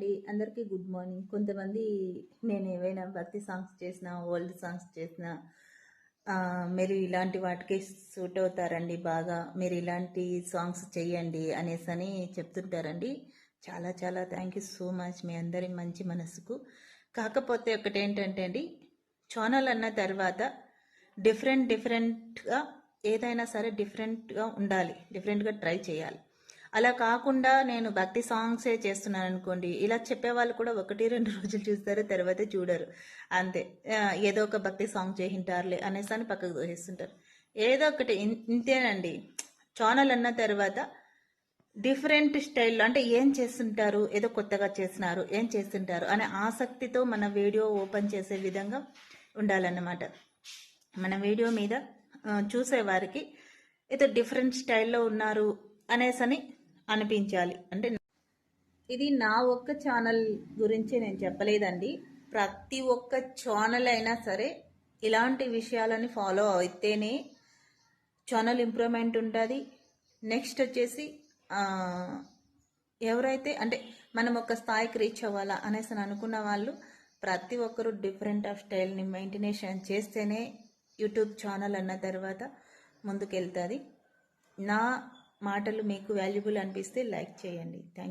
అండి. అందరికీ good morning. కొంతమంది నేను ఏవైనా భక్తి సాంగ్స్ చేసిన ఓల్డ్ సాంగ్స్ చేసిన మీరు ఇలాంటి వాటికి సూట్ అవుతారండి బాగా. మీరు ఇలాంటి సాంగ్స్ చెయ్యండి అనేసి అని చెప్తుంటారండి. చాలా చాలా థ్యాంక్ యూ సో మచ్ మీ అందరి మంచి మనసుకు. కాకపోతే ఒకటి ఏంటంటే అండి ఛానల్ అన్న తర్వాత డిఫరెంట్ డిఫరెంట్గా ఏదైనా సరే డిఫరెంట్గా ఉండాలి. డిఫరెంట్గా ట్రై చేయాలి. అలా కాకుండా నేను భక్తి సాంగ్సే చేస్తున్నాను అనుకోండి ఇలా చెప్పే వాళ్ళు కూడా ఒకటి రెండు రోజులు చూస్తారు తర్వాత చూడరు. అంతే. ఏదో ఒక భక్తి సాంగ్ చేయింటారులే అనేసి అని పక్కకు దోహిస్తుంటారు ఏదో ఒకటి ఇన్- ఇంతేనండి. ఛానల్ అన్న తర్వాత డిఫరెంట్ స్టైల్లో అంటే ఏం చేస్తుంటారు ఏదో కొత్తగా చేస్తున్నారు ఏం చేస్తుంటారు అనే ఆసక్తితో మన వీడియో ఓపెన్ చేసే విధంగా ఉండాలన్నమాట. మన వీడియో మీద చూసేవారికి ఏదో డిఫరెంట్ స్టైల్లో ఉన్నారు అనేసని అనిపించాలి. అంటే ఇది నా ఒక్క ఛానల్ గురించి నేను చెప్పలేదండి. ప్రతి ఒక్క ఛానల్ అయినా సరే ఇలాంటి విషయాలని ఫాలో అయితేనే ఛానల్ ఇంప్రూవ్మెంట్ ఉంటుంది. నెక్స్ట్ వచ్చేసి ఎవరైతే అంటే మనం ఒక స్థాయికి రీచ్ అవ్వాలా అనేసి అని అనుకున్న వాళ్ళు ప్రతి ఒక్కరు డిఫరెంట్ ఆఫ్ స్టైల్ని మెయింటెనేషన్ చేస్తేనే యూట్యూబ్ ఛానల్ అన్న తర్వాత ముందుకెళ్తుంది. నా మాటలు మీకు వాల్యుబుల్ అనిపిస్తే లైక్ చేయండి. థ్యాంక్